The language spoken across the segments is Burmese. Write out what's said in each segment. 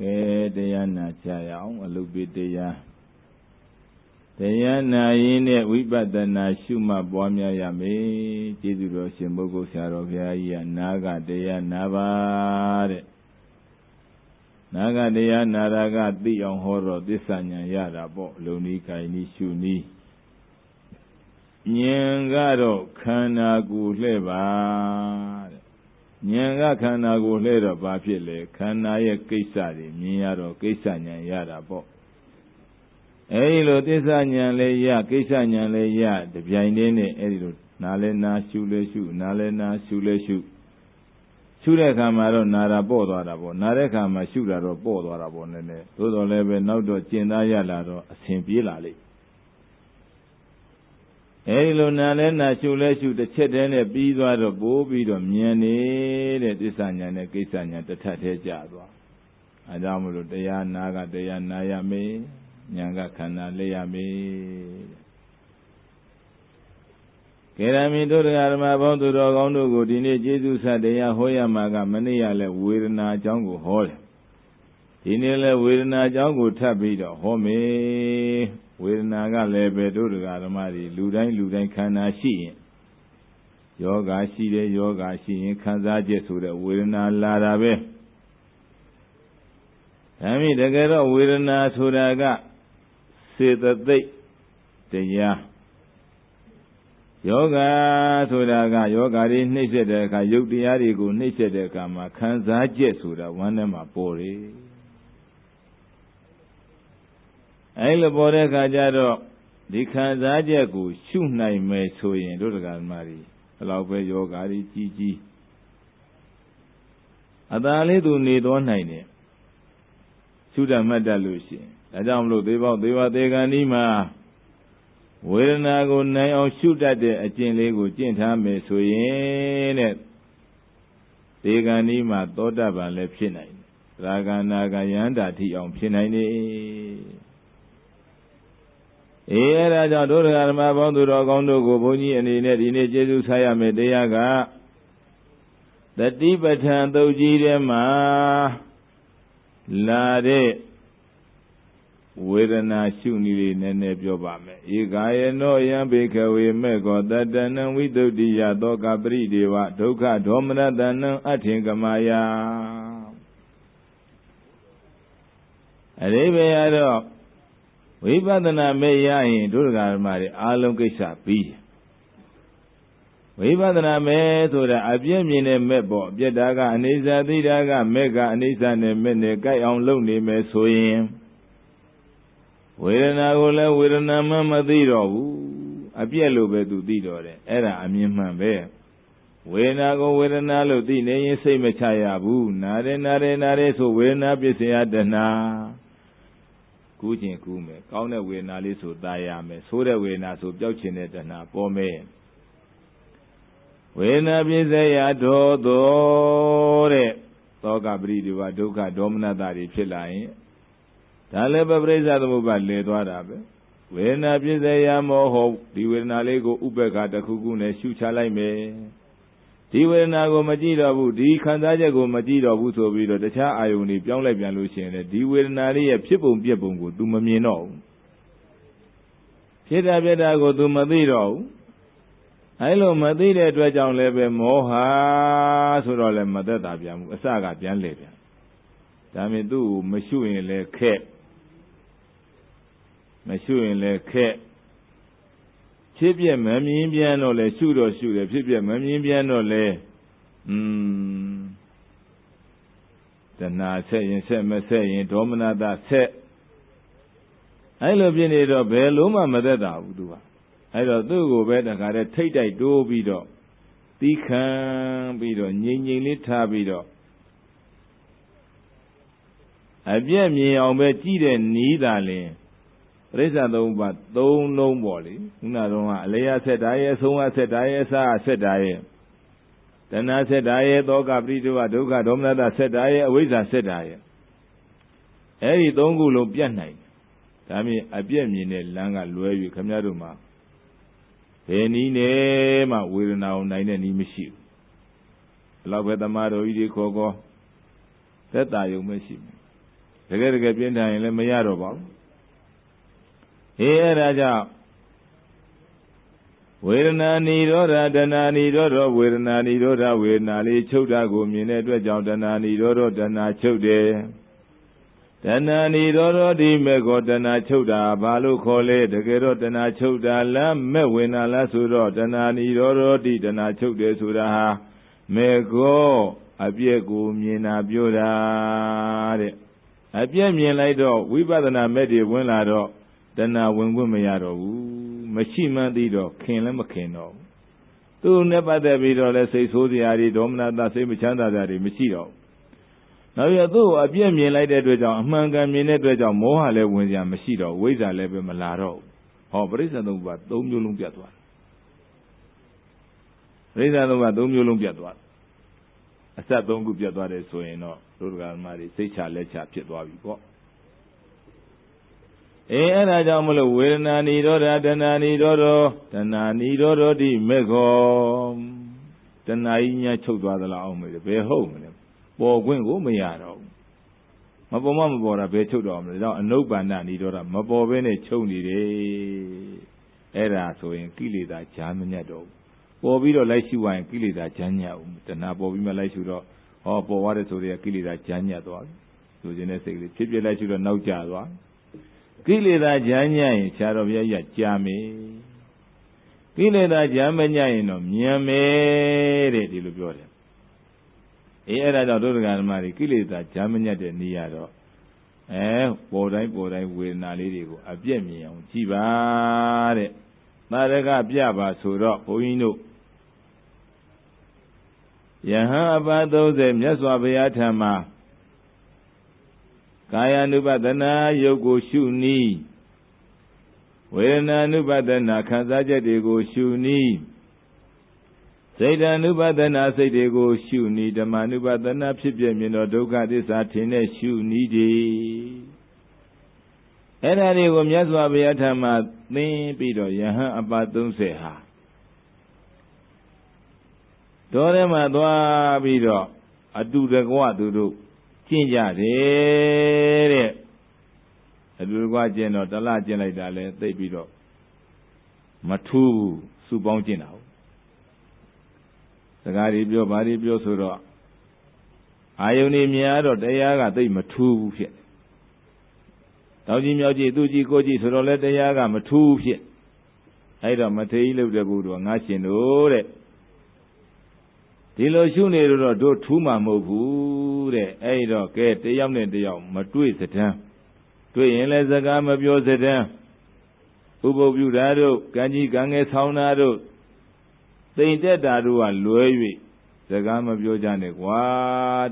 ကဲတရားနာကြရအောင်အလုပိတရားတရားနာရင်းနဲ့ဝိပဿနာရှုမှတ်ပွားများရမယ်ကျေးဇူးတော်ရှင်ပုဂ္ဂိုလ်ဆရာတော်ဘုရားကြီးကနာကတရားနာပါတဲ့နာကတရားနာတာကသိအောင်ဟောတော့သစ္စာဉာဏ်ရတာပေါ့လုံနီးကိုင်နီးရှုနီးဉာဏ်ကတော့ခန္ဓာကိုယ်လှဲ့ပါတဲ့ ဉာဏ်ကခန္ဓာကိုလှဲ့တော့ဘာဖြစ်လဲခန္ဓာရဲ့ကိစ္စတွေမြင်ရတော့ကိစ္စဉာဏ်ရတာပေါ့အဲဒီလိုသစ္စာဉာဏ်လေးရကိစ္စဉာဏ်လေးရတပြိုင်တည်းနဲ့အဲဒီလိုနားလဲနားရှုလဲရှုနားလဲနားရှုလဲရှုရှုတဲ့အခါမှာတော့နာတာပေါ့သွားတာပေါ့နာတဲ့အခါမှာရှုတာတော့ပေါ့သွားတာပေါ့နည်းနည်းသို့တော်လည်းပဲနောက်တော့ကျင်သားရလာတော့အဆင်ပြေလာလိမ့် အဲဒီလိုနာလဲနာရှုလဲရှုတစ်ချက်တည်းနဲ့ပြီးသွားတော့ပိုးပြီးတော့မြင်နေတဲ့သစ္စာညာနဲ့ကိစ္စညာတစ်ထပ်သေးကြသွားအဲကြောင့်မလို့တရားနာကတရားနာရမေညာကခန္ဓာလဲရမေကေရမီတို့တရားဓမ္မဘောင်းသူတော်ကောင်းတို့ကိုဒီနေ့ကျေးဇူးဆက်တရားဟောရမှာကမနေ့ကလည်းဝေဒနာအကြောင်းကိုဟောတယ်ဒီနေ့လည်းဝေဒနာအကြောင်းကိုထပ်ပြီးတော့ဟောမေ ဝေဒနာကလည်းပဲတို့တရားဓမ္မတွေလူတိုင်းလူတိုင်းခန္ဓာရှိရင်ယောဂရှိတယ်ယောဂရှိရင်ခံစားချက်ဆိုတဲ့ဝေဒနာလာတာပဲဒါမြင့်တကယ်တော့ဝေဒနာဆိုတာကစေတသိက်တရားယောဂဆိုတာကယောဂါတွေနှိမ့်ဆက်တဲ့အခါယုတ်တရားတွေကိုနှိမ့်ဆက်တဲ့အခါမှာခံစားချက်ဆိုတာဝမ်းထဲမှာပေါ်တယ် အဲလိုပေါ်တဲ့အခါကျတော့ဒီခံစားချက်ကိုရှုနိုင်မယ်ဆိုရင်တို့တရားဓမ္မတွေဘယ်လောက်ပဲယောဂါတွေကြီးကြီးအသာလေးသူနေသွားနိုင်တယ်ရှုတတ်မှတ်တတ်လို့ရှိရင်ဒါကြောင့်မလို့သေဘောသေဝသေကံဒီမှာဝေဒနာကိုနိုင်အောင်ရှုတတ်တဲ့အကျင့်လေးကိုကျင့်ထားမယ်ဆိုရင်တဲ့သေကံဒီမှာသောတပန်လည်းဖြစ်နိုင်တယ်ရာဂနာကယန္တာထိအောင်ဖြစ်နိုင်တယ် အေးအဲဒါကြောင့်ဒုရဓမ္မပေါင်းသူတော်ကောင်းတို့ကိုဘုန်းကြီးအနေနဲ့ဒီနေ့ကျေးဇူးဆက်ရမယ်တရားကတတိပဋ္ဌာန်သုတ်ကြီးထဲမှာလာတဲ့ဝေဒနာရှုနည်းလေးနည်းနည်းပြောပါမယ်ဧကာယနောယံဘေခဝေမေကောတတနံဝိတုဒ္ဓိယသောကပရိဒေဝဒုက္ခဒေါမနတနံအထင်ကမာယအရိဘေယတော့ ဝိပဿနာမဲ့ရရင်ဒုက္ခဓမ္မတွေအာလုံးကိစ္စပြီးတယ်ဝိပဿနာမဲ့ဆိုတာအပြည့်မြင်တဲ့မဲ့ပေါ့အပြည့်တာကအနေစာသိတာကမဲ့ကအနေစာနဲ့မဲ့နဲ့ကြိုက်အောင်လုပ်နေမယ်ဆိုရင်ဝေဒနာကိုလည်းဝေဒနာမှမသိတော့ဘူးအပြည့်လို့ပဲသူသိတော့တယ်အဲ့ဒါအမြင်မှန်ပဲဝေဒနာကိုဝေဒนาလို့သိနေရင်စိတ်မချရဘူးနာတယ်နာတယ်နာတယ်ဆိုဝေဒနာပစ္စယတဏ ကူးခြင်းကူးမယ်ကောင်းတဲ့ဝေဒနာလေးဆိုตายရမယ်ဆိုးတဲ့ဝေဒနာဆိုပျောက်ခြင်းတဲ့တဏပေါ်မယ်ဝေဒနာပစ္စယဒေါသောတဲ့သောကပရိဒီဝဒုက္ခဒေါမနတာတွေဖြစ်လာရင်ဒါလည်းပဲပြိဿသမုပ္ပါလဲသွားတာပဲဝေဒနာပစ္စယမောဟုတ်ဒီဝေဒနာလေးကိုဥပ္ပခါတစ်ခုခုနဲ့ရှုချလိုက်မယ် ဒီဝေဒနာကိုမကြည့်တော့ဘူးဒီခံစားချက်ကိုမကြည့်တော့ဘူးဆိုပြီးတော့တခြားအာယုန်တွေပြောင်းလဲပြန်လို့ရှိရင်လေဒီဝေဒနာလေးရဲ့ဖြစ်ပုံပြက်ပုံကို तू မမြင်တော့ဘူးဖြစ်တာပြက်တာကို तू မသိတော့ဘူးအဲလိုမသိတဲ့အတွက်ကြောင့်လည်းပဲမောဟဆိုတော့လည်းမသက်တာပြန်ဘူးအစကပြန်လေပြန်ဒါမြင်သူ့ကိုမရှုရင်လည်းခက်မရှုရင်လည်းခက် ဖြစ်ပြမမြင်ပြန်တော့လေရှုတော့ရှုတယ်ဖြစ်ပြမမြင်ပြန်တော့လေอืมတဏှာဆက်ရင်ဆက်မဆက်ရင်ဒေါမနတာဆက်အဲ့လိုဖြစ်နေတော့ဘယ်လုံးမှမသက်တာဘူးသူကအဲ့တော့သူ့ကိုပဲတခါတည်းထိတ်တိုက်တိုးပြီးတော့သီးခံပြီးတော့ငြိမ်ငြိမ်လေးထားပြီးတော့အပြည့်မြင်အောင်ပဲကြည့်တဲ့နီးတာလင် ပရိစ္ဆာသုံးပါသုံးလုံးပေါ့လေခုနကတော့အလေယဆက်တာရဲ့အဆုံးအဆက်တာရဲ့အစာဆက်တာရဲ့တဏှာဆက်တာရဲ့သောကပရိဒုဝဒုက္ခဒေါမနတဆက်တာရဲ့အဝိဇ္ဇာဆက်တာရဲ့အဲ့ဒီသုံးခုလုံးပြတ်နိုင်တယ်ဒါမြင်အပြည့်မြင်တဲ့လမ်းကလွဲ၍ခမည်းတော်မှာဘယ်နည်းနဲ့မှဝေဒနာကိုနိုင်တဲ့နည်းမရှိဘူးဘလောက်ပဲသမားတော်ကြီးတွေခေါ်ခေါ်သက်တာယုံမရှိဘူးတကယ်တကယ်ပြင်းထန်ရင်လည်းမရတော့ပါဘူး အေးအဲ့ဒါကြောင့်ဝေဒနာនិရောဓတဏှာនិရောဓဝေဒနာនិရောဓဝေဒနာလေးချုပ်တာကိုမြင်တဲ့အတွက်ကြောင့်တဏှာនិရောဓတဏှာချုပ်တယ်တဏှာនិရောဓဒီမေကောတဏှာချုပ်တာဘာလို့ခေါ်လဲတကယ်တော့တဏှာချုပ်တာလားမဲ့ဝင်တာလားဆိုတော့တဏှာនិရောဓဒီတဏှာချုပ်တယ်ဆိုတာဟာမေကောအပြည့်ကိုမြင်တာပြောတာတဲ့အပြည့်မြင်လိုက်တော့ဝိပဿနာမဲ့တွေဝင်လာတော့ တဏှာဝင်ခွင့်မရတော့ဘူးမရှိမှန်းသိတော့ခင်လည်းမခင်တော့ဘူးသူနဲ့ပတ်သက်ပြီးတော့လည်းစိတ်ဆိုးစရာတွေဒေါမနတာစိတ်မချမ်းသာစရာတွေမရှိတော့ဘူးနောက်ပြီးသူ့ကိုအပြည့်မြင်လိုက်တဲ့အတွက်ကြောင့်အမှန်ကန်မြင်တဲ့အတွက်ကြောင့်မောဟလည်းဝင်စရာမရှိတော့ဝိဇ္ဇာလည်းပဲမလာတော့ဘူးဟောပရိစ္ဆေသုံးပါးသုံးမျိုးလုံးပြတ်သွားတယ်ပရိစ္ဆေသုံးပါးသုံးမျိုးလုံးပြတ်သွားတယ်အဆက်သုံးခုပြတ်သွားတယ်ဆိုရင်တော့ဒုဒကမတွေစိတ်ချလက်ချဖြစ်သွားပြီပေါ့ အေးအဲ့ဒါကြောင့်မလို့ဝေဒနာနိရောဓတဏှာနိရောဓတဏှာနိရောဓတိမေခောတဏှာကြီးညာချုပ်သွားသလားအောင်မေးတယ်ဘယ်ဟုတ်မလဲပေါ်ခွင့်ကိုမရတော့ဘူးမပေါ်မမပေါ်တာဘယ်ချုပ်တော့မလဲဒါအနုပ္ပန္နနိရောဓမပေါ်ဘဲနဲ့ချုပ်နေတယ်အဲ့ဒါဆိုရင်ကိလေသာဈာမညတ်တော့ဘူးပေါ်ပြီးတော့လိုက်ရှိဝိုင်းကိလေသာဈာညတ်ဘူးတဏှာပေါ်ပြီးမှလိုက်ရှိတော့ဟောပေါ်သွားတဲ့ဆိုတဲ့ကိလေသာဈာညတ်သွားပြီဆိုခြင်းတဲ့စိတ်ကလေးဖြစ်ဖြစ်လိုက်ရှိတော့နောက်ကျသွားတယ် ကိလေသာဈာညံ့ရင်ခြားတော်ဘုရားကြီးကြာမယ်ကိလေသာဈာမညံ့ရင်တော့မြန်မယ်တဲ့ဒီလိုပြောတယ်အေးအဲ့ဒါကြောင့်ဒုဒကဓမ္မတွေကိလေသာဈာမညံ့တဲ့နေရာတော့အဲပေါ်တိုင်းပေါ်တိုင်းဝေဒနာလေးတွေကိုအပြည့်မြင်အောင်ကြည်ပါတဲ့သာရကပြပါဆိုတော့ဘုန်းကြီးတို့ယဟန်အပါ30မြတ်စွာဘုရားထံမှာ ကာယ ानु ပဒနာယုတ်ကိုရှုနည်းဝေဒနာ ानु ပဒနာခံစားချက်တွေကိုရှုနည်းစိတ် ानु ပဒနာစိတ်တွေကိုရှုနည်းဓမ္မ ानु ပဒနာဖြစ်ပြမြင်တော့ဒုက္ခသစ္စာထင်တဲ့ရှုနည်းဒီအဲ့ဒါတွေကိုမြတ်စွာဘုရားထံမှာသင်ပြီးတော့ယဟန်အပါ30ဟာတော်ထဲမှာသွားပြီးတော့အတူတကွသူတို့ ကျင့်ကြတယ်တဲ့အတူတကွကျင့်တော့တလကျင့်လိုက်တာလဲသိပြီးတော့မထူးစုပေါင်းကျင့်တာဟုတ်စကားတွေပြောဘာတွေပြောဆိုတော့အာယုန်နေများတော့တရားကသိမထူးဘူးဖြစ်တောင်ကြီးမြောက်ကြီးသူကြီးကိုကြီးဆိုတော့လဲတရားကမထူးဖြစ်အဲ့တော့မထေကြီးလုပ်တဲ့ဘုရားငါရှင်တို့တဲ့ ဒီလိုရှုနေလို့တော့တို့ထူးမှာမဟုတ်ဘူးတဲ့အဲ့တော့ကဲတယောက်နဲ့တယောက်မတွေ့စတန်းတွေ့ရင်လည်းစကားမပြောစတန်းဥပုပ်ပြုတာတို့ကံကြီးကံငယ်ဆောင်းတာတို့တိမ်တက်တာတို့ကလွဲ၍စကားမပြောကြနဲ့ကွာ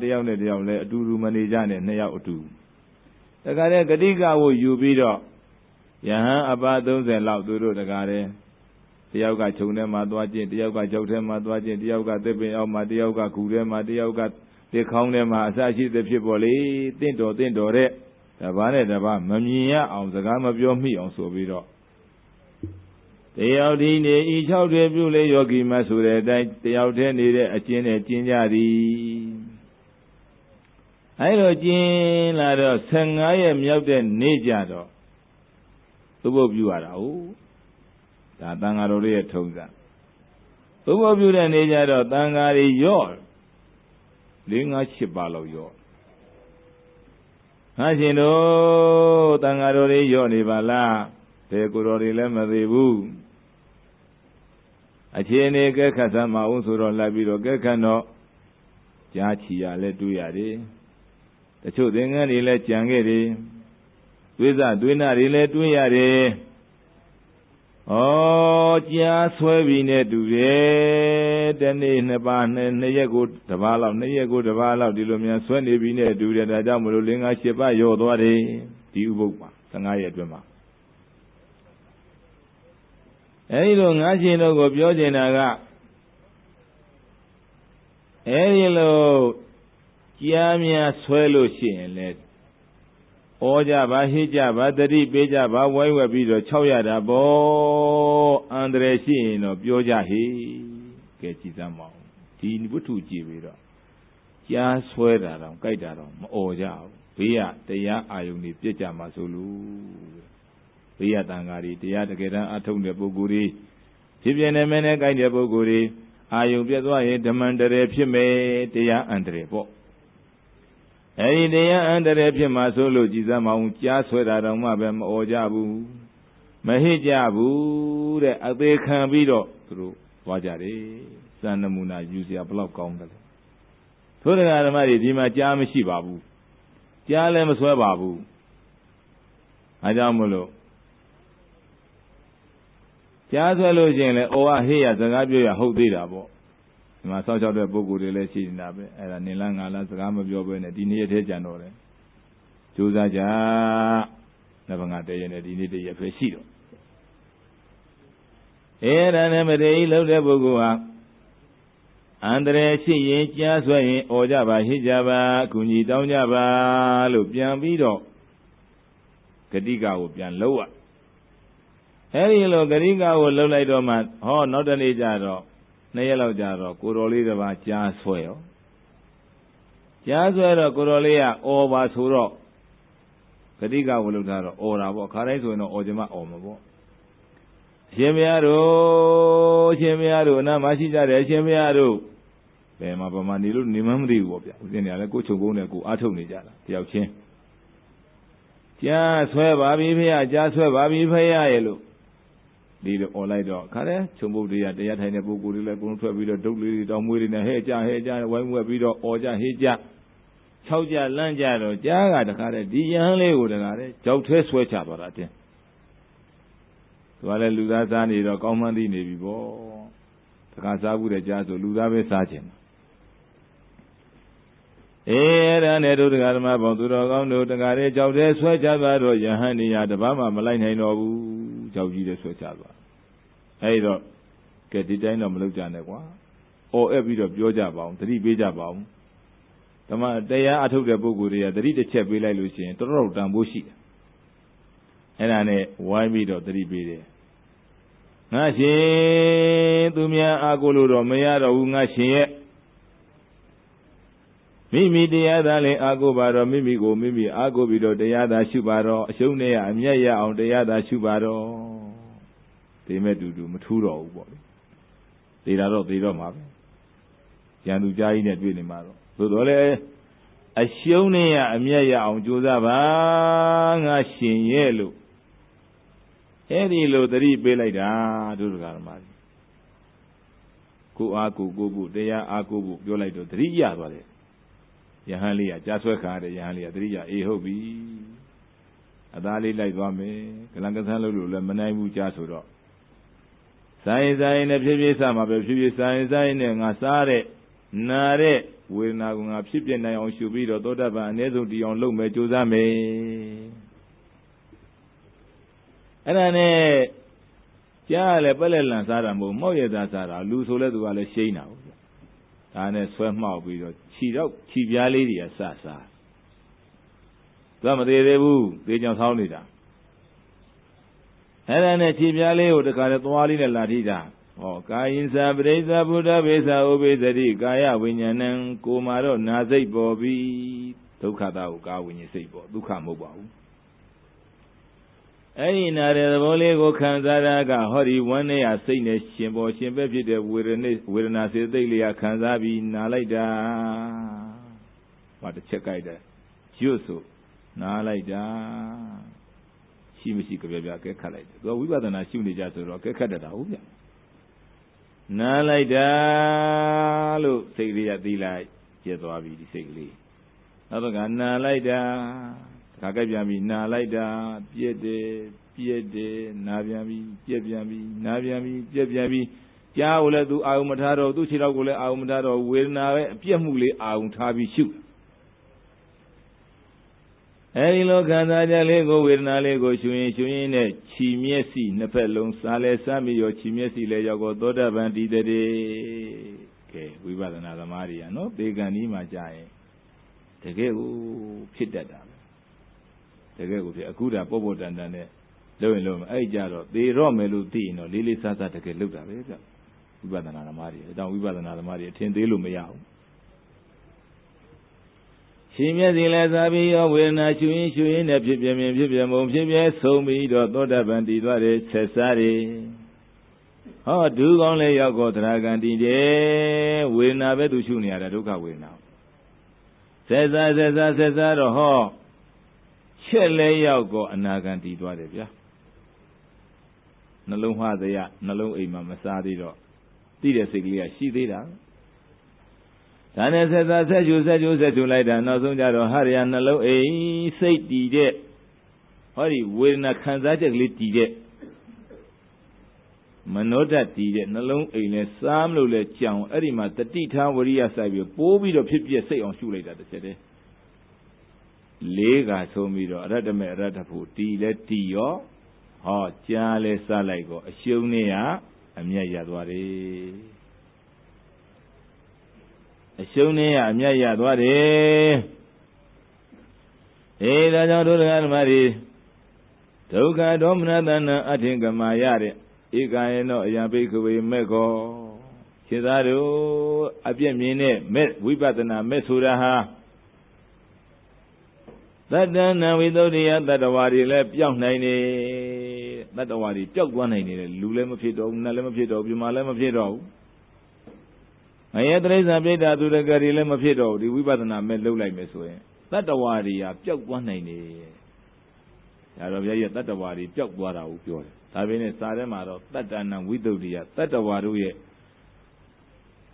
တယောက်နဲ့တယောက်လည်းအတူတူမနေကြနဲ့နှစ်ယောက်အတူတခါတည်းဂတိကဝယူပြီးတော့ယဟန်အပါ30လောက်သူတို့တခါတည်း တယောက်ကခြုံထဲမှာသွားခြင်းတယောက်ကကြောက်ထဲမှာသွားခြင်းတယောက်ကသစ်ပင်အောက်မှာတယောက်ကဂူထဲမှာတယောက်ကတစ်ခေါင်းထဲမှာအစရှိသဖြစ်ပေါ်လေတင့်တော်တင့်တော်တဲ့တပားနဲ့တပားမမြင်ရအောင်စကားမပြောမိအောင်ဆိုပြီးတော့တယောက်ဒီနေဤ၆တွေပြုလေယောဂီမဆိုတဲ့အတိုင်းတယောက်တည်းနေတဲ့အကျဉ်းနဲ့ကျင်းကြသည်အဲလိုကျင်းလာတော့15ရက်မြောက်တဲ့နေ့ကြတော့သုဘုတ်ပြုရတာဟုတ် ဒါတန်ဃာတော်တွေရဲ့ထုံးစံသုဘပြုတဲ့နေကြတော့တန်ဃာတွေရော့၄၅၈ပါးလောက်ရော့ဟာရှင်တို့တန်ဃာတော်တွေရော့နေပါလားဘယ်ကိုတော်တွေလည်းမသိဘူးအခြေအနေကဲခတ်သမ်းမအောင်ဆိုတော့လိုက်ပြီးတော့ကဲခတ်တော့ကြားချီရလဲတွေးရတယ်တချို့သင်္ကန်းတွေလည်းကြံခဲ့တယ်သွေးစသွေးနာတွေလည်းတွေးရတယ် ဩကြားဆွဲပြီးနဲ့တူတယ်တနေ့နှစ်ပါးနှစ်နှစ်ရက်ကိုတစ်ပါးလောက်နှစ်ရက်ကိုတစ်ပါးလောက်ဒီလိုများဆွဲနေပြီးနဲ့တူတယ်ဒါကြောင့်မလို့လင်္ကာ၈ပါးရော့သွားတယ်ဒီဥပုပ်ပါ15ရက်အတွင်းမှာအဲဒီလိုငါးရှင်တို့ကိုပြောချင်တာကအဲဒီလိုကြားများဆွဲလို့ရှိရင်လေ ဩကြပါဟိကြပါတတိပေးကြပါဝိုင်းဝက်ပြီးတော့၆ရတာဘောအန္တရာယ်ရှိရင်တော့ပြောကြဟိကဲကြည်စမ်းမအောင်ဒီဝတ္ထုကြည့်ပြီးတော့ကြားဆွဲတာတော့ကြိုက်တာတော့မអော်ကြဘူးဘေးရတရားအာယုန်တွေပြည့်ကြမှာဆိုလို့ဘေးရတန်ဃာတွေတရားတကယ်တမ်းအထုံးတဲ့ပုဂ္ဂိုလ်တွေဖြစ်ပြနေမဲနဲ့ကြိုက်တဲ့ပုဂ္ဂိုလ်တွေအာယုန်ပြတ်သွားရင်ဓမ္မန္တရေဖြစ်မယ်တရားအန္တရာယ်ပေါ့ အဲဒီတရားအန္တရာယ်ဖြစ်မှာဆိုလို့ကြည်စမ်းမအောင်ကြားဆွဲတာတော့မှပဲမអော်ကြဘူးမဟစ်ကြဘူးတဲ့အသေးခံပြီးတော့သူတို့သွားကြတယ်စံနမူနာယူစရာဘလောက်ကောင်းတယ်လဲသို့တရားဓမ္မတွေဒီမှာကြားမရှိပါဘူးကြားလည်းမဆွဲပါဘူးအဲကြောင့်မလို့ကြားဆွဲလို့ရှိရင်လည်းအော်အဟေးရစကားပြောရဟုတ်သေးတာပေါ့ ဒီမှာစောက်ချောက်တဲ့ပုဂ္ဂိုလ်တွေလည်းရှိနေတာပဲအဲ့ဒါနင်လားငါလားစကားမပြောဘဲနဲ့ဒီနေ့တည်းကြံတော့တယ်ကြိုးစားကြနဗငါတည်းရနဲ့ဒီနေ့တည်းရပဲရှိတော့အဲ့ဒါနဲ့မတည်းလှုပ်တဲ့ပုဂ္ဂိုလ်ဟာအန္တရာယ်ရှိရင်ကြားဆွဲရင်អော်ကြပါဟစ်ကြပါအကူကြီးတောင်းကြပါလို့ပြန်ပြီးတော့ဂတိကကိုပြန်လှုပ်ရအဲဒီလိုဂရိကကိုလှုပ်လိုက်တော့မှဟောနောက်တနေ့ကျတော့ နှစ်ရက်လောက်ကြာတော့ကိုတော်လေးတစ်ပါးကြားဆွဲရောကြားဆွဲတော့ကိုတော်လေးကအော်ပါဆိုတော့ဂတိကဝလုထားတော့အော်တာပေါ့ခါတိုင်းဆိုရင်တော့အော်ကြမအော်မှာပေါ့အရှင်မရတို့အရှင်မရတို့အနာမရှိကြတယ်အရှင်မရတို့ဘယ်မှာဗမာနေလို့နေမှမသိဘူးပေါ့ဗျဦးဇင်းတွေကလည်းကိုချုပ်ကုန်းနဲ့ကိုအားထုတ်နေကြတာတယောက်ချင်းကြားဆွဲပါပြီဖေရကြားဆွဲပါပြီဖေရရဲ့လို့ ဒီလိုអော်လိုက်တော့ခါတယ်ခြုံပုတ်တွေကတရားထိုင်တဲ့ပုဂ္ဂိုလ်တွေလည်းအကုန်ထွက်ပြီးတော့ဒုတ်လေးတွေတောင်းမွေးတွေနဲ့ဟဲ့ကြဟဲ့ကြဝိုင်းဝဲပြီးတော့អော်ကြဟေ့ကြ၆ကြလန့်ကြတော့ကြားကတခါတည်းဒီယဟန်လေးကိုတခါတည်းကြောက်ထဲဆွဲချသွားတာတင်းသူကလည်းလူသားစားနေတော့ကောင်းမှန်းသိနေပြီပေါ့တခါစားဘူးတဲ့ကြားဆိုလူသားပဲစားခြင်းအေးအဲ့ဒါနဲ့တို့တရားဓမ္မပေါင်းသူတော်ကောင်းတို့တခါတည်းကြောက်ထဲဆွဲချသွားတော့ယဟန်နေရတပတ်မှမလိုက်နိုင်တော့ဘူး ကြောက်ကြီးတဲ့ဆွဲချသွားအဲဒီတော့ကဲဒီတိုင်းတော့မလုပ်ကြနဲ့ကွာအော်အပ်ပြီးတော့ပြောကြပါအောင်တတိပေးကြပါအောင်ဓမ္မတရားအထုတ်တဲ့ပုဂ္ဂိုလ်တွေကတတိတစ်ချက်ပေးလိုက်လို့ရှိရင်တော်တော်တန်ဖိုးရှိတယ်အဲ့ဒါနဲ့ဝိုင်းပြီးတော့တတိပေးတယ်ငါရှင်သူများအာကိုလို့တော့မရတော့ဘူးငါရှင်ရဲ့ မိမိတရားသာလည်းအာကိုပါတော့မိမိကိုမိမိအာကိုပြီးတော့တရားသာရှုပါတော့အရှုံးနဲ့အမျက်ရအောင်တရားသာရှုပါတော့ဒီမဲ့တူတူမထူးတော့ဘူးပေါ့လေသေတာတော့သေတော့မှာပဲရန်သူကြားကြီးနဲ့တွေ့နေမှာတော့သို့တော်လည်းအရှုံးနဲ့အမျက်ရအောင်ကြိုးစားပါငါရှင်ရဲ့လို့အဲ့ဒီလိုသတိပေးလိုက်တာတို့ကဓမ္မကြီးကိုအားကိုကိုဖို့တရားအားကိုဖို့ပြောလိုက်တော့သတိရသွားတယ် ယဟန်လေးကကြားဆွဲခါတဲ့ယဟန်လေးကသတိရအေးဟုတ်ပြီအသားလေးလိုက်သွားမယ်ကလန်ကဆန်းလို့လို့လည်းမနိုင်ဘူးကြားဆိုတော့ဆိုင်ဆိုင်နဲ့ဖြည်းဖြည်းစမှာပဲဖြည်းဖြည်းဆိုင်ဆိုင်နဲ့ငါစားတဲ့နာတဲ့ဝေဒနာကငါဖြစ်ပြနိုင်အောင်ရှုပြီးတော့သောတာပန်အ ਨੇ ဆုံးတည်အောင်လုပ်မယ်ကြိုးစားမယ်အဲ့ဒါနဲ့ကြားလည်းပက်လက်လန်စားတာမဟုတ်မောက်ရသားစားတာလူဆိုလဲသူကလည်းရှိန်းတာဟုတ် ဒါနဲ့ဆွဲမှောက်ပြီးတော့ခြီတော့ခြီပြားလေးတွေကစစားသူကမသေးသေးဘူးသေချောင်ဆောင်းနေတာအဲ့ဒါနဲ့ခြေပြားလေးကိုတခါလဲသွားလေးနဲ့လာထိတာဟောကာယင်္စာပရိစ္ဆဗုဒ္ဓဘေသဥပိသတိကာယဝိညာဏံကိုမာတော့နာစိတ်ပေါ်ပြီးဒုက္ခတာကိုကာဝိညာဉ်စိတ်ပေါ်ဒုက္ခမဟုတ်ပါဘူး အဲ့ဒီနာတဲ့သဘောလေးကိုခံစားတာကဟောဒီဝမ်းနဲ့ရစိတ်နဲ့ရှင်ပေါ်ရှင်ပဲဖြစ်တဲ့ဝေဒနာဝေဒနာစေသိလေးကခံစားပြီးနာလိုက်တာဟောတစ်ချက်ကြိုက်တယ်ရွတ်ဆိုနာလိုက်တာရှိမရှိကြပြပြကဲခတ်လိုက်တယ်သူကဝိပဿနာရှုနေကြဆိုတော့ကဲခတ်တတ်တာဟုတ်ဗျနာလိုက်တာလို့စိတ်လေးကသိလိုက်ကျက်သွားပြီဒီစိတ်ကလေးနောက်တော့ကနာလိုက်တာ ခါကက်ပြန်ပြီနာလိုက်တာပြက်တယ်ပြက်တယ်နာပြန်ပြီပြက်ပြန်ပြီနာပြန်ပြီပြက်ပြန်ပြီကြားကိုလည်းသူအာုံမထားတော့သူ့ခြေထောက်ကိုလည်းအာုံမထားတော့ဝေဒနာပဲအပြက်မှုလေးအာုံထားပြီးရှုအဲဒီလိုခံစားချက်လေးကိုဝေဒနာလေးကိုရှုရင်ရှုရင်နဲ့ခြီမျက်စိနှစ်ဖက်လုံးစားလဲစားပြီးရောခြီမျက်စိလည်းရောက်တော့သောတာပန်တည်တဲ့ကဲဝိပဿနာသမားတွေကနော်ပေကံကြီးမှကြာရင်တကယ်ကိုဖြစ်တတ်တာ တကယ်ကိုဖြစ်အခုဒါပေါ့ပေါ့တန်တန်နဲ့လုံးရင်လုံးအဲ့ကြတော့သေတော့မယ်လို့သိရင်တော့လေးလေးစားစားတကယ်လုပ်တာပဲဗျဝိပဿနာသမားတွေအတောင်ဝိပဿနာသမားတွေအထင်သေးလို့မရဘူးရှင်မျက်စီလည်းစားပြီးရောဝေဒနာရှူရင်ရှူရင်နဲ့ဖြစ်ပြမြင်ဖြစ်ပြမုံဖြစ်ပြဆုံးပြီးတော့သောတပန်တည်သွားတယ်ဆက်စားတယ်ဟောဒုကောင်းလည်းရောက်တော့သရဂံတည်တယ်ဝေဒနာပဲသူရှုနေရတာဒုက္ခဝေဒနာဆက်စားဆက်စားဆက်စားတော့ဟော ချက်လဲရောက်တော့အနာဂံတည်သွားတယ်ဗျာနှလုံးမှားစရနှလုံးအိမ်မှာမစားသေးတော့သိတဲ့စိတ်ကလေးကရှိသေးတာဒါနဲ့ဆက်စားဆက်ကျူဆက်ကျူဆက်ကျူလိုက်တာနောက်ဆုံးကြတော့ဟရိယနှလုံးအိမ်စိတ်တည်တဲ့ဟောဒီဝေဒနာခံစားချက်ကလေးတည်တဲ့မနောဓာတ်တည်တဲ့နှလုံးအိမ်လဲစားမလို့လဲကြောင်အဲ့ဒီမှာတတိထားဝရိယစိုက်ပြီးပိုးပြီးတော့ဖြစ်ပြစိတ်အောင်ရှုလိုက်တာတစ်ချက်တည်း လေးကဆုံးပြီးတော့အရတ္တမေအရတ္တဖို့တည်လဲတည်ရောဟောကြားလဲစားလိုက်ကောအရှုံးနဲ့ကအမျက်ရသွားတယ်အရှုံးနဲ့ကအမျက်ရသွားတယ်အေးဒါကြောင့်ဒုက္ခဓမ္မတွေဒုက္ခဒေါမနတနာအထင်ကမာရတဲ့ဧကယေနောအယံဘိကဝေမဲ့ကောခြေသားတို့အပြည့်မြင်တဲ့မဲ့ဝိပဿနာမဲ့ဆိုတာဟာ သတ္တနာဝိသုဒ္ဓိယတတ္တဝါတွေလည်းပျောက်နိုင်နေတတ္တဝါတွေပျောက်သွားနိုင်နေတယ်လူလည်းမဖြစ်တော့ဘူးနတ်လည်းမဖြစ်တော့ဘူးပြမလည်းမဖြစ်တော့ဘူးငရဲတိရစ္ဆာန်ပြိတ္တာသူရကတွေလည်းမဖြစ်တော့ဘူးဒီဝိပဿနာမဲ့လှုပ်လိုက်မယ်ဆိုရင်တတ္တဝါတွေဟာပျောက်သွားနိုင်တယ်ဒါတော့ဗျာကြီးတတ္တဝါတွေပျောက်သွားတာကိုပြောတယ်ဒါပေမဲ့စာထဲမှာတော့တတ္တနာဝိသုဒ္ဓိယတတ္တဝါတို့ရဲ့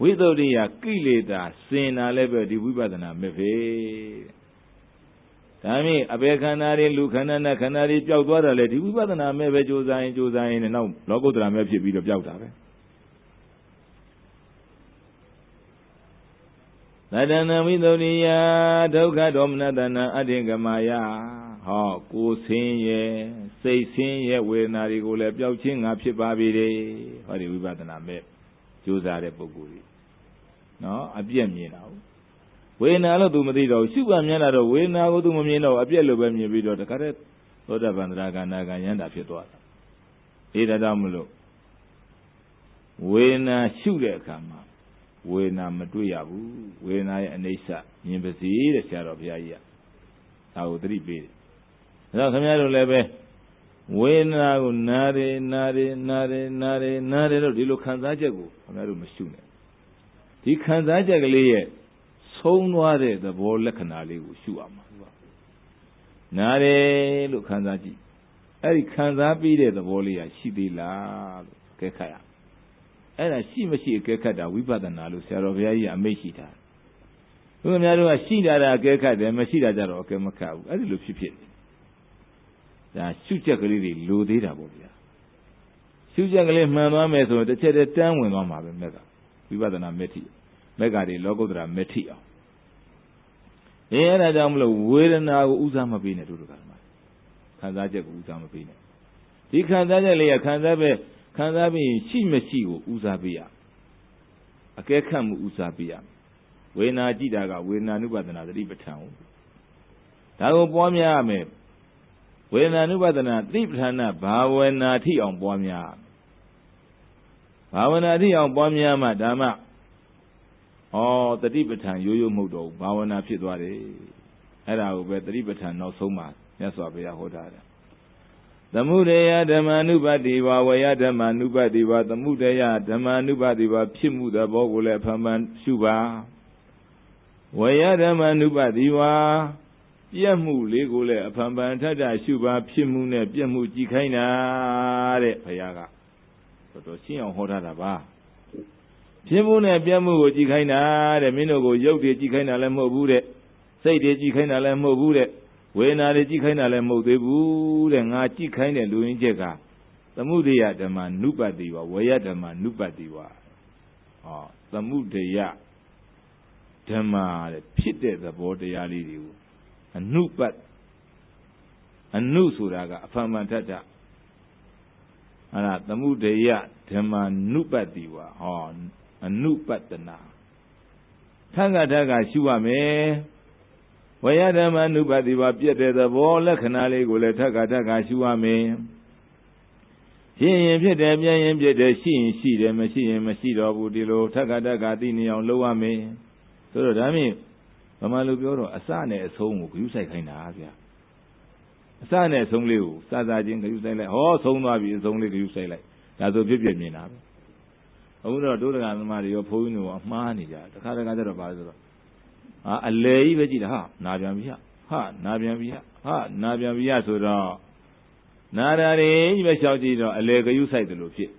ဝိသုဒ္ဓိယကိလေသာစင်တာလည်းပဲဒီဝိပဿနာမဲ့ပဲ ဒါမြင့်အဘေခန္ဓာတွေလူခန္ဓာနဲ့ခန္ဓာတွေပျောက်သွားတယ်လေဒီဝိပဿနာမဲ့ပဲကြိုးစားရင်ကြိုးစားရင်နောက်လောကုတ္တရာမဲ့ဖြစ်ပြီးတော့ပျောက်တာပဲသတ္တနာဝိသုဒ္ဓိယဒုက္ခဒေါမနတနာအတ္တိကမာယဟောကိုဆင်းရဲ့စိတ်ဆင်းရဲ့ဝေဒနာတွေကိုလည်းပျောက်ခြင်းငါဖြစ်ပါပြီလေဟောဒီဝိပဿနာမဲ့ကြိုးစားတဲ့ပုဂ္ဂိုလ်ကြီးနော်အပြည့်မြင်တာဟုတ် ဝေဒနာလို့ तू မသိတော့ရှုပ်ကမြင်လာတော့ဝေဒနာကို तू မမြင်တော့အပြည့်လို့ပဲမြင်ပြီးတော့တခါတည်းသောတပန္တရာကနာကယန္တာဖြစ်သွားတာအေးဒါကြောင့်မလို့ဝေဒနာရှုတဲ့အခါမှာဝေဒနာမတွေ့ရဘူးဝေဒနာရဲ့အနိစ္စမြင်ပါစေတဲ့ဆရာတော်ဘုရားကြီးကဒါကိုသတိပေးတယ်ဒါတော့ခင်ဗျားတို့လည်းပဲဝေဒနာကိုနားတယ်နားတယ်နားတယ်နားတယ်နားတယ်လို့ဒီလိုခံစားချက်ကိုခင်ဗျားတို့မရှုနဲ့ဒီခံစားချက်ကလေးရဲ့ ဆုံးသွားတဲ့သဘောလက္ခဏာလေးကိုရှုရမှာနားတယ်လို့ခံစားကြည့်အဲ့ဒီခံစားပြီးတဲ့သဘောလေးကရှိသေးလားလို့ကဲခတ်ရအဲ့ဒါရှိမရှိအကဲခတ်တာဝိပဿနာလို့ဆရာတော်ဘုရားကြီးကအမိတ်ရှိတာဘုရားများတို့ကရှိတာအကဲခတ်တယ်မရှိတာကြတော့အကဲမခတ်ဘူးအဲ့ဒီလိုဖြစ်ဖြစ်ဒါရှုချက်ကလေးတွေလိုသေးတာပေါ့ဗျာရှုချက်ကလေးမှန်သွားမယ်ဆိုရင်တစ်ချက်တည်းတန်းဝင်သွားမှာပဲမက်ကဝိပဿနာမေတ္တိ မက်ကတွေလောကုတ္တရာမေတ္တိအောင်အဲအဲ့ဒါကြောင့်မလို့ဝေဒနာကိုဥစားမပေးနဲ့တို့တို့ကမှခံစားချက်ကိုဥစားမပေးနဲ့ဒီခံစားချက်လေးကခံစားပဲခံစားပြီးရှိမရှိကိုဥစားပေးရအကဲခတ်မှုဥစားပေးရဝေဒနာကြည့်တာကဝေဒနာနုပဒနာသတိပဋ္ဌာန်ကိုဒါကိုပွားများရမယ်ဝေဒနာနုပဒနာသတိပဋ္ဌာန်ဘာဝနာထိအောင်ပွားများဘာဝနာထိအောင်ပွားများမှဓမ္မ ဩတတိပဋ္ဌာန်ရိုးရိုးမဟုတ်တော့ဘူးဘာဝနာဖြစ်သွားတယ်အဲ့ဒါကိုပဲတတိပဋ္ဌာန်နောက်ဆုံးမှာမြတ်စွာဘုရားဟောထားတယ်သမုဒယဓမ္မာနုပတိဝဝယဓမ္မာနုပတိဝသမုဒယဓမ္မာနုပတိဝဖြစ်မှုသဘောကိုလည်းဖန်ဖန်ရှုပါဝယဓမ္မာနုပတိဝပြက်မှုလေးကိုလည်းအဖန်ဖန်ထထရှုပါဖြစ်မှုနဲ့ပြက်မှုကြည်ခိုင်းတာတဲ့ဘုရားကတော်တော်ရှင်းအောင်ဟောထားတာပါ ဖြစ်မှုနဲ့ပြက်မှုကိုကြည်ခိုင်းတာတဲ့မင်းတို့ကိုရုပ်တွေကြည်ခိုင်းတာလည်းမဟုတ်ဘူးတဲ့စိတ်တွေကြည်ခိုင်းတာလည်းမဟုတ်ဘူးတဲ့ဝေဒနာတွေကြည်ခိုင်းတာလည်းမဟုတ်သေးဘူးတဲ့ငါကြည်ခိုင်းတဲ့လူရင်းချက်ကသမုဒယဓမ္မနုပတိဝဝေယဓမ္မနုပတိဝဟောသမုဒယဓမ္မတဲ့ဖြစ်တဲ့သဘောတရားလေးတွေကိုအနုပတ်အနုဆိုတာကအဖန်မှန်ထက်တာအဲ့ဒါသမုဒယဓမ္မနုပတိဝဟော အနုပတနာထက်ကထက်ကရှုရမယ်ဝယဓမ္မနုပတိဝပြည့်တဲ့သဘောလက္ခဏာလေးကိုလည်းထက်ကထက်ကရှုရမယ်ဖြစ်ရင်ဖြစ်တယ်ပြရင်ပြတယ်ရှိရင်ရှိတယ်မရှိရင်မရှိတော့ဘူးဒီလိုထက်ကထက်ကသိနေအောင်လုပ်ရမယ်ဆိုတော့ဒါမြင့်ဗမာလူပြောတော့အစနဲ့အဆုံးကိုဂရုစိုက်ခိုင်းတာဗျာအစနဲ့အဆုံးလေးကိုစစချင်းဂရုစိုက်လိုက်ဟောဆုံးသွားပြီအဆုံးလေးဂရုစိုက်လိုက်ဒါဆိုဖြစ်ဖြစ်မြင်တာပဲ အခုတော့ဒုဒကသမားတွေရောဘုန်းကြီးတို့ကအမှားနေကြတခါတခါကျတော့ပါဆိုတော့ဟာအလေကြီးပဲကြည့်တာဟာနာပြန်ပြီဟာနာပြန်ပြီဟာနာပြန်ပြီဆိုတော့နာရာတွေကြီးပဲရှောက်ကြည့်တော့အလေဂယုစိုက်တယ်လို့ဖြစ်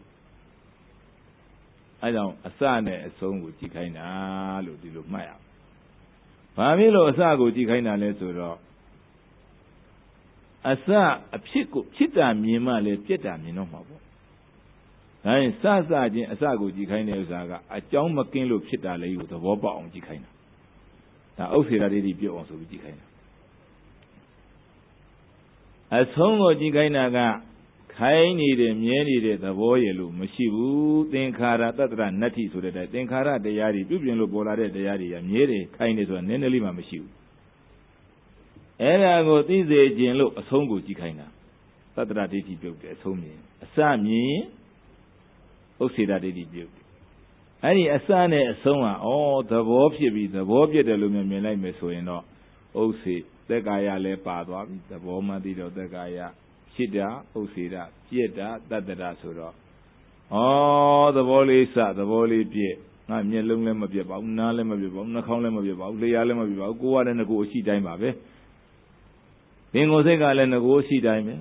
အဲကြောင့်အစနဲ့အဆုံးကိုကြည့်ခိုင်းတာလို့ဒီလိုမှတ်ရအောင်ဘာဖြစ်လို့အစကိုကြည့်ခိုင်းတာလဲဆိုတော့အစအဖြစ်ကိုဖြစ်တာမြင်မှလည်းပြက်တာမြင်တော့မှာပေါ့ ဒါရင်စစချင်းအစကိုကြည့်ခိုင်းတဲ့ဥစ္စာကအကြောင်းမကင်းလို့ဖြစ်တာလေကိုသဘောပေါက်အောင်ကြည့်ခိုင်းတာဒါဥစ္စေရာဒိဋ္ဌိပြုတ်အောင်ဆိုပြီးကြည့်ခိုင်းတာအဆုံးကိုကြည့်ခိုင်းတာကခိုင်းနေတဲ့မြဲနေတဲ့သဘောရလို့မရှိဘူးသင်္ခါရတတ္တရနတ္ထိဆိုတဲ့တိုင်သင်္ခါရတရားတွေပြုပြင်လို့ပေါ်လာတဲ့တရားတွေကမြဲတယ်ခိုင်းနေဆိုတာနည်းနည်းလေးမှမရှိဘူးအဲ့ဒါကိုသိစေခြင်းလို့အဆုံးကိုကြည့်ခိုင်းတာတတ္တရဒိဋ္ဌိပြုတ်တယ်အဆုံးမြင်အစမြင် ဥစ္စေတဒိဋ္ဌိပြုတ်တယ်အဲ့ဒီအစနဲ့အဆုံးကဩသဘောဖြစ်ပြီးသဘောပြတယ်လို့မြင်လိုက်မယ်ဆိုရင်တော့ဥစ္စေသက်ကာယလည်းပါသွားပြီသဘောမှသိတော့သက်ကာယဖြစ်တာဥစ္စေတပြက်တာတတ္တရဆိုတော့ဩသဘောလေးစသဘောလေးပြက်ငါမျက်လုံးလည်းမပြက်ပါဘူးနားလည်းမပြက်ပါဘူးနှာခေါင်းလည်းမပြက်ပါဘူးလျှာလည်းမပြက်ပါဘူးကိုယ်ကလည်းငကိုအရှိတိုင်းပါပဲသင်္ကိုယ်စိတ်ကလည်းငကိုအရှိတိုင်းပဲ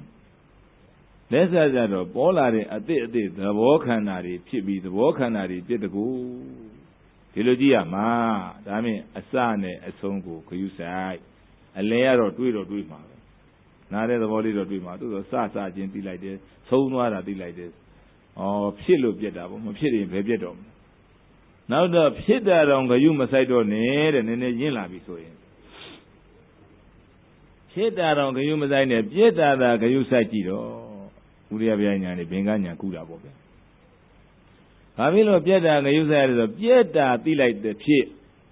လက်ဆက်ကြတော့ပေါ်လာတဲ့အသစ်အသစ်သဘောခန္ဓာတွေဖြစ်ပြီးသဘောခန္ဓာတွေပြက်တကူဒီလိုကြည့်ရမှာဒါမြင်အစနဲ့အဆုံးကိုခရုဆိုင်အလဲကတော့တွေးတော့တွေးမှာပဲနားတဲ့သဘောလေးတော့တွေ့မှာသူဆိုစစချင်းသိလိုက်တယ်သုံးသွားတာသိလိုက်တယ်ဩဖြစ်လို့ပြက်တာပေါ့မဖြစ်ရင်ဘယ်ပြက်တော့မလဲနောက်တော့ဖြစ်တာတော့ဂယုမဆိုင်တော့နဲ့တဲ့နည်းနည်းရင့်လာပြီဆိုရင်ဖြစ်တာတော့ဂယုမဆိုင်နဲ့ပြက်တာသာဂယုဆိုင်ကြည့်တော့ ဥရိယဗျာညာနဲ့ဘင်္ဂညာကုတာပေါ့ဗျာ။ဘာဖြစ်လို့ပြက်တာငရုစားရတယ်ဆိုပြက်တာသိလိုက်တဲ့ဖြစ်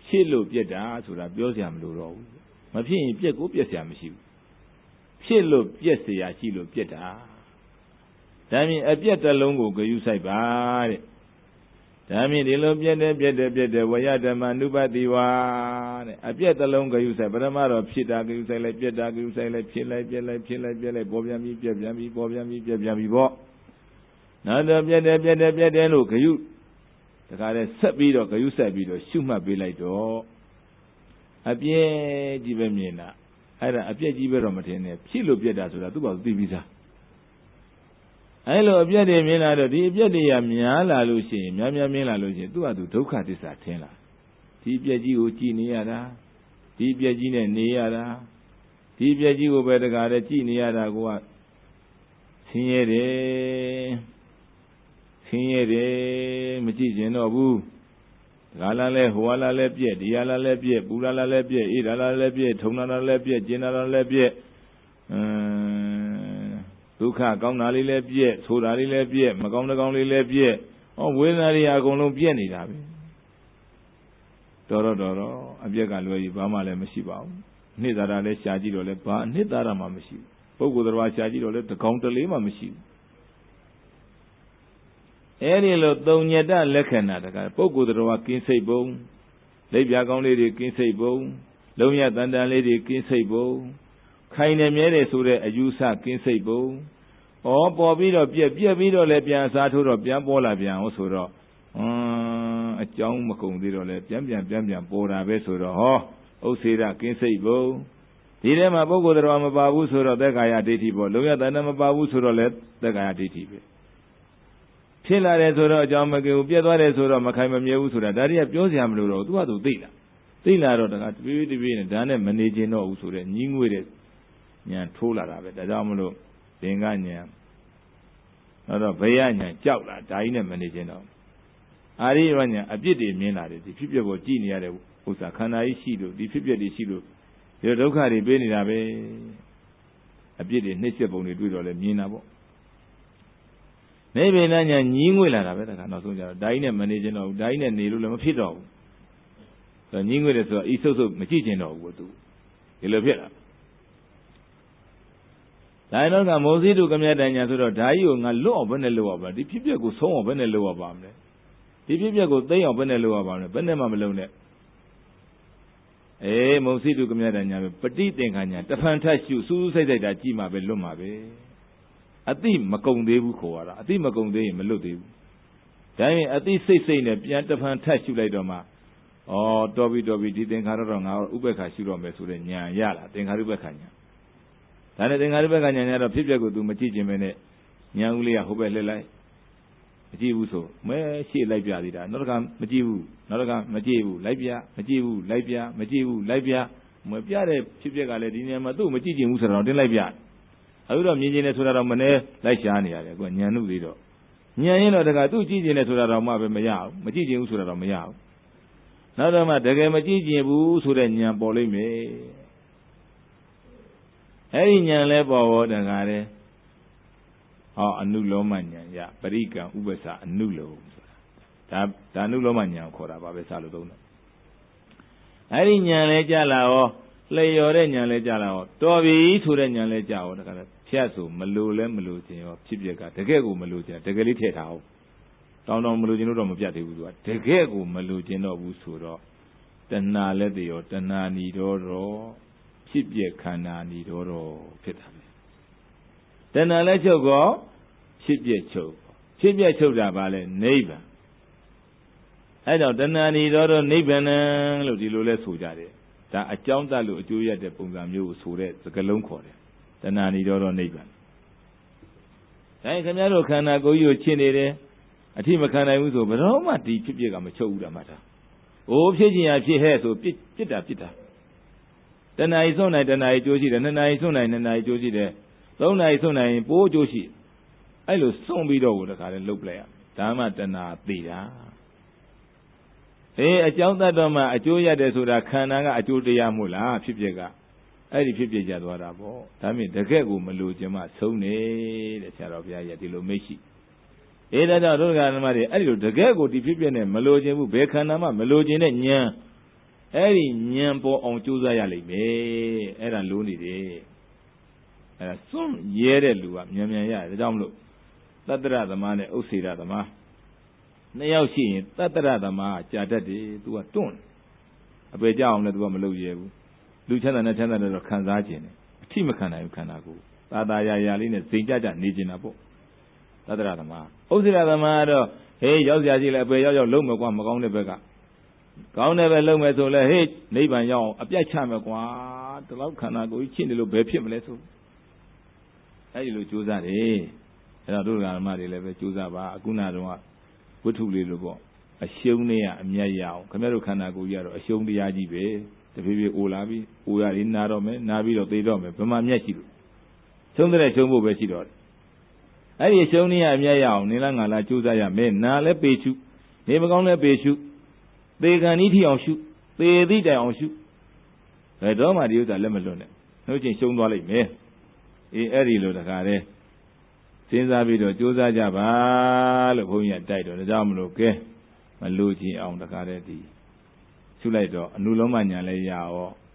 ဖြစ်လို့ပြက်တာဆိုတာပြောစရာမလိုတော့ဘူး။မဖြစ်ရင်ပြက်ကိုပြက်စရာမရှိဘူး။ဖြစ်လို့ပြက်စရာရှိလို့ပြက်တာ။ဒါမြင်အပြက်တစ်လုံးကိုဂရုစိုက်ပါတဲ့။ ဒါမြင်ဒီလိုပြက်တယ်ပြက်တယ်ပြက်တယ်ဝရဓမ္မနုပတိဝါတဲ့အပြက်တစ်လုံးဂယုဆိုင်ပထမတော့ဖြစ်တာဂယုဆိုင်လိုက်ပြက်တာဂယုဆိုင်လိုက်ဖြစ်လိုက်ပြက်လိုက်ဖြစ်လိုက်ပြက်လိုက်ပေါ်ပြန်ပြီးပြက်ပြန်ပြီးပေါ်ပြန်ပြီးပြက်ပြန်ပြီးပေါ့နောက်တော့ပြက်တယ်ပြက်တယ်ပြက်တယ်လို့ဂယုတခါတည်းဆက်ပြီးတော့ဂယုဆက်ပြီးတော့ရှုမှတ်ပေးလိုက်တော့အပြဲကြီးပဲမြင်တာအဲ့ဒါအပြက်ကြီးပဲတော့မထင်နဲ့ဖြစ်လို့ပြက်တာဆိုတာသူ့ဘာသူသိပြီးသား အဲ့လိုအပြက်တွေမြင်လာတော့ဒီအပြက်တွေကများလာလို့ရှိရင်များများမြင်လာလို့ရှိရင်သူ့ဟာသူဒုက္ခသစ္စာထင်လာဒီအပြက်ကြီးကိုကြည်နေရတာဒီအပြက်ကြီးနဲ့နေရတာဒီအပြက်ကြီးကိုပဲတကားတဲ့ကြည်နေရတာကဆင်းရဲတယ်ဆင်းရဲတယ်မကြည့်ကျင်တော့ဘူးဂါလာလဲဟိုလာလဲပြက်ဒီလာလဲပြက်ပူလာလာလဲပြက်အေးလာလာလဲပြက်ထုံလာလာလဲပြက်ကျင်လာလာလဲပြက်အင်း ဒုက္ခကောင်းတာလေးလဲပြက်ဆိုတာလေးလဲပြက်မကောင်းတဲ့ကောင်းလေးလဲပြက်ဟောဝေဒနာတွေအကုန်လုံးပြက်နေတာပဲတော်တော့တော်တော့အပြက်ကလွယ်ကြီးဘာမှလည်းမရှိပါဘူးနှစ်သာရလဲရှားကြည့်တော့လဲဘာအနှစ်သာရမှမရှိဘူးပုဂ္ဂိုလ်တော်ရှားကြည့်တော့လဲတကောင်တလေးမှမရှိဘူးအဲ့ဒီလိုသုံညတလက္ခဏာတကပုဂ္ဂိုလ်တော်ကကင်းစိတ်ပုံလက်ပြကောင်းလေးတွေကင်းစိတ်ပုံလုံးရတန်တန်လေးတွေကင်းစိတ်ပုံ ခိုင်နေမြဲတယ်ဆိုတဲ့အယူဆကင်းစိတ်ပုံဩပေါ်ပြီးတော့ပြက်ပြက်ပြီးတော့လည်းပြန်စားထိုးတော့ပြန်ပေါ်လာပြန်ဟုတ်ဆိုတော့အင်းအကြောင်းမကုန်သေးတော့လည်းပြန်ပြန်ပြန်ပြန်ပေါ်တာပဲဆိုတော့ဟောဥစ္စေရကင်းစိတ်ပုံဒီထဲမှာပုဂ္ဂိုလ်တော်မပါဘူးဆိုတော့သက်ကာယဒိဋ္ဌိပေါ့လုံးရတန်တန်မပါဘူးဆိုတော့လည်းသက်ကာယဒိဋ္ဌိပဲဖြစ်လာတယ်ဆိုတော့အကြောင်းမကင်ဘူးပြက်သွားတယ်ဆိုတော့မခိုင်မမြဲဘူးဆိုတာဒါတွေကပြောစရာမလိုတော့သူကသူသိလာသိလာတော့တခါတပြေးတပြေးနဲ့ဒါနဲ့မနေကျင်တော့ဘူးဆိုတော့ညင်းငွေ တဲ့ညာထိုးလာတာပဲဒါကြောင့်မလို့သင်္ကညာတော့တော့ဘယညာကြောက်လာဒါကြီးနဲ့မနေကျင်တော့အာရိယညာအပြစ်တွေမြင်လာတယ်ဒီဖြစ်ပျက်ကိုကြည်နေရတဲ့ဥစ္စာခန္ဓာကြီးရှိလို့ဒီဖြစ်ပျက်တွေရှိလို့ဒီဒုက္ခတွေပေးနေတာပဲအပြစ်တွေနှိမ့်ဆက်ပုံတွေတွေ့တော့လဲမြင်တာပေါ့နေဗေဒညာညီးငွေလာတာပဲတခါနောက်ဆုံးကြတော့ဓာကြီးနဲ့မနေခြင်းတော့ဘူးဓာကြီးနဲ့နေလို့လည်းမဖြစ်တော့ဘူးဆိုတော့ညီးငွေတယ်ဆိုတော့ဤဆုပ်ဆုပ်မကြည့်ခြင်းတော့ဘူးသူဒီလိုဖြစ်လာ ဒါရင်တော့ကမောဇိတုကမြတ်တညာဆိုတော့ဓာကြီးကိုငါလွတ်အောင်ဘယ်နဲ့လွတ်အောင်ပါဒီဖြစ်ပျက်ကိုဆုံးအောင်ဘယ်နဲ့လွတ်အောင်ပါမလဲဒီဖြစ်ပျက်ကိုသိအောင်ဘယ်နဲ့လွတ်အောင်ပါမလဲဘယ်နဲ့မှမလုံးနဲ့အေးမုံစိတုကမြတညာပဲပฏิသင်္ခါညာတဖန်ထရှုစူးစူးဆိုင်ဆိုင်တာကြည့်မှပဲလွတ်မှာပဲအတိမကုံသေးဘူးခေါ်ရတာအတိမကုံသေးရင်မလွတ်သေးဘူးဒါရင်အတိစိတ်စိတ်နဲ့ပြန်တဖန်ထရှုလိုက်တော့မှဩတော်ပြီတော်ပြီဒီသင်္ခါရတော့ငါဥပ္ပခါရှုတော့မယ်ဆိုတဲ့ညာရလာသင်္ခါရုပ္ပခါညာ ဒါနဲ့သင်္ခါရုပ္ပခါညာညာတော့ဖြစ်ပျက်ကို तू မကြည့်ခြင်းပဲနဲ့ညာဦးလေးကဟိုဘက်လှည့်လိုက်မကြည့်ဘူးဆိုမဲရှေ့လိုက်ပြသေးတာနောက်တစ်ခါမကြည့်ဘူးနောက်တစ်ခါမကြည့်ဘူးလိုက်ပြမကြည့်ဘူးလိုက်ပြမကြည့်ဘူးလိုက်ပြမပြတဲ့ဖြစ်ပျက်ကလည်းဒီနေရာမှာသူ့မကြည့်ချင်ဘူးဆိုတော့တင်းလိုက်ပြအခုတော့မြင်ချင်းနဲ့ဆိုတာတော့မနေလိုက်ရှားနေရတယ်ကွညံနုသေးတော့ညံရင်တော့တခါသူ့ကြည့်ချင်တယ်ဆိုတာတော့မှပဲမရဘူးမကြည့်ချင်ဘူးဆိုတာတော့မရဘူးနောက်တော့မှတကယ်မကြည့်ချင်ဘူးဆိုတဲ့ညံပေါ်လိမ့်မယ် အဲ့ဒီညံလဲပေါ်ပေါ်တခါတဲ့ဟောအနုလောမဉာဏ်ရပရိကံဥပ္ပစာအနုလောဆိုတာဒါဒါအနုလောမဉာဏ်ခေါ်တာပါပဲစလို့သုံးတယ်အဲ့ဒီဉာဏ်လဲကြလာရောလျော်တဲ့ဉာဏ်လဲကြလာရောတော်ပြီဆိုတဲ့ဉာဏ်လဲကြရောတခါဖြတ်ဆိုမလိုလဲမလိုခြင်းရောဖြစ်ပျက်ကတကယ်ကိုမလိုခြင်းတကယ်လေးထည့်ထားအောင်တောင်းတောင်းမလိုခြင်းတော့မပြတ်သေးဘူးသူကတကယ်ကိုမလိုခြင်းတော့ဘူးဆိုတော့တဏှာလက်တရောတဏှာနီတော့တော့ ဖြစ်ပျက်ခန္ဓာနီတော့တော့ဖြစ်တာတဏှာလည်းချုပ်ကောဖြစ်ပြချုပ်ဖြစ်ပြချုပ်တာပါလဲနိဗ္ဗာန်အဲကြောင့်တဏှာနေတော့နိဗ္ဗာန်လို့ဒီလိုလဲဆိုကြတယ်ဒါအကြောင်းတတ်လို့အကျိုးရတဲ့ပုံစံမျိုးကိုဆိုတဲ့စကားလုံးခေါ်တယ်တဏှာနေတော့နိဗ္ဗာန်ဒါခင်ဗျားတို့ခန္ဓာကိုယ်ကြီးကိုရှင်းနေတယ်အထိမခံနိုင်ဘူးဆိုဘယ်တော့မှဒီဖြစ်ပြကမချုပ်ဘူးတာမှတ်တာ။အိုးဖြစ်ခြင်းရဖြစ်ဟဲ့ဆိုပြစ်ပြစ်တာပြစ်တာ။ တဏှာကြီးစွန့်နိုင်တဏှာကြီးကြိုးရှိတယ်နှစ်နာရီစွန့်နိုင်နှစ်နာရီကြိုးရှိတယ်သုံးနိုင်စွန့်နိုင်ရင်ပိုးကြိုးရှိအဲ့လိုစွန့်ပြီးတော့ကိုတခါလဲလုတ်ပလိုက်ရဒါမှတဏှာသိတာအေးအကြောင်းတတ်တော့မှအကျိုးရတယ်ဆိုတာခန္ဓာကအကျိုးတရားမို့လားဖြစ်ဖြစ်ကအဲ့ဒီဖြစ်ဖြစ်ကြသွားတာပေါ့ဒါမြင်တကက်ကိုမလို့ခြင်းမဆုံးနေတဲ့ဆရာတော်ဘုရားရဲ့ဒီလိုမိတ်ရှိအေးဒါကြောင့်ဒုက္ခဓမ္မတွေအဲ့ဒီလိုတကက်ကိုဒီဖြစ်ဖြစ်နဲ့မလို့ခြင်းဘူးဘယ်ခန္ဓာမှမလို့ခြင်းနဲ့ဉာဏ် အဲ့ဒီဉာဏ်ပေါ်အောင်ကြိုးစားရလိမ့်မယ်အဲ့ဒါလိုနေတယ်အဲစွန့်ရဲတဲ့လူကမြန်မြန်ရတယ်ဒါကြောင့်မလို့တတ္တရသမားနဲ့ဥစ္စေရသမားနှစ်ယောက်ရှိရင်တတ္တရသမားကြာတတ်တယ်သူကတွန့်အပေကြအောင်လည်းသူကမလုပ်ရဲဘူးလူချမ်းသာနဲ့ချမ်းသာတယ်တော့ခံစားခြင်းတယ်အထိမခံနိုင်ဘူးခန္ဓာကိုယ်သာသာရာရာလေးနဲ့စိန်ကြကြနေကျင်တာပေါ့တတ္တရသမားဥစ္စေရသမားကတော့ဟေးရောက်စရာရှိလဲအပေရောက်ရောက်လုံးမယ်ကွာမကောင်းတဲ့ဘက်က ကောင်းတဲ့ဘက်လုံးမယ်ဆိုလဲဟေးနိဗ္ဗာန်ရောက်အောင်အပြတ်ချမယ်ကွာဒီလောက်ခန္ဓာကိုယ်ကြီးချင်းတယ်လို့ဘယ်ဖြစ်မလဲဆိုအဲ့ဒီလိုကြိုးစားတယ်အဲ့တော့တို့ဓမ္မတွေလည်းပဲကြိုးစားပါအခုနတော့ဝိထုလေးလိုပေါ့အရှုံးနဲ့အမျက်ရအောင်ခင်ဗျားတို့ခန္ဓာကိုယ်ကြီးကတော့အရှုံးတရားကြီးပဲတဖြည်းဖြည်းအိုလာပြီးအိုရရင်နာတော့မယ်နာပြီးတော့သိတော့မယ်ဘယ်မှာမျက်ရှိလို့ရှုံးတဲ့ရှုံးဖို့ပဲရှိတော့တယ်အဲ့ဒီရှုံးနေရအမျက်ရအောင်နေလားငါလားကြိုးစားရမယ်နာလည်းပေရှုနေမကောင်းလည်းပေရှု သေကံဤထီအောင်ရှုသေသည့်တိုင်အောင်ရှုဘယ်တော့မှဒီဥစ္စာလက်မလွတ်နဲ့နှုတ်ချင်းရှုံးသွားလိမ့်မယ်အေးအဲ့ဒီလိုတခါတည်းစဉ်းစားပြီးတော့ကြိုးစားကြပါလို့ဘုန်းကြီးကတိုက်တော့ဒါကြောင့်မလို့ကဲမလို့ချင်အောင်တခါတည်းဒီရှုလိုက်တော့အနုလုံးမညာလဲရရော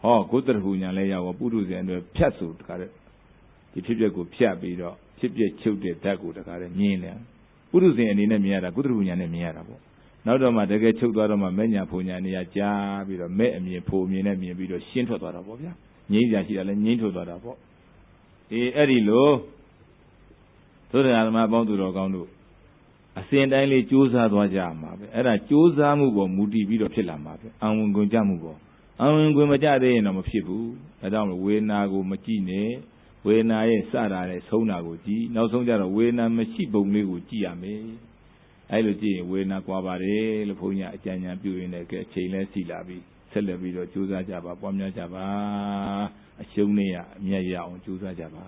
ဟောဂုတ္တရဟုညာလဲရရောပုထုဇဉ်တွေဖြတ်ဆိုတခါတည်းဒီဖြစ်ပျက်ကိုဖြတ်ပြီးတော့ဖြစ်ပျက်ချုပ်တဲ့ဓာတ်ကိုတခါတည်းမြင်တယ်ပုထုဇဉ်အနေနဲ့မြင်ရတာဂုတ္တရဟုညာနဲ့မြင်ရတာပေါ့ နောက်တော့မှတကယ်ချုပ်သွားတော့မှမဲ့ညာဖုန်ညာနေရာကြားပြီးတော့မဲ့အမြင်ဖုန်အမြင်နဲ့မြင်ပြီးတော့ရှင်းထွက်သွားတာပေါ့ဗျာငြိမ်းကြရှိတာလဲငြိမ်းထွက်သွားတာပေါ့အေးအဲ့ဒီလိုသုဒ္ဓဓမ္မပေါင်းသူတော်ကောင်းတို့အစဉ်တိုင်းလေးကြိုးစားသွားကြမှာပဲအဲ့ဒါကြိုးစားမှုပေါ်မူတည်ပြီးတော့ဖြစ်လာမှာပဲအံဝင်ခွင်ကြမှုပေါ်အံဝင်ခွင်မကြသေးရင်တော့မဖြစ်ဘူးဒါကြောင့်ဝေဒနာကိုမကြည့်နဲ့ဝေဒနာရဲ့စတာနဲ့ဆုံးတာကိုကြည့်နောက်ဆုံးကြတော့ဝေဒနာမရှိပုံလေးကိုကြည့်ရမယ် အဲ့လိုကြည့်ရင်ဝေဒနာကွာပါတယ်လို့ဘုန်းကြီးအကြံဉာဏ်ပြုရင်းနဲ့ကဲအချိန်လဲစီလာပြီးဆက်လက်ပြီးတော့ကြိုးစားကြပါပွားများကြပါအရှုံးနဲ့ရအမျက်ရအောင်ကြိုးစားကြပါ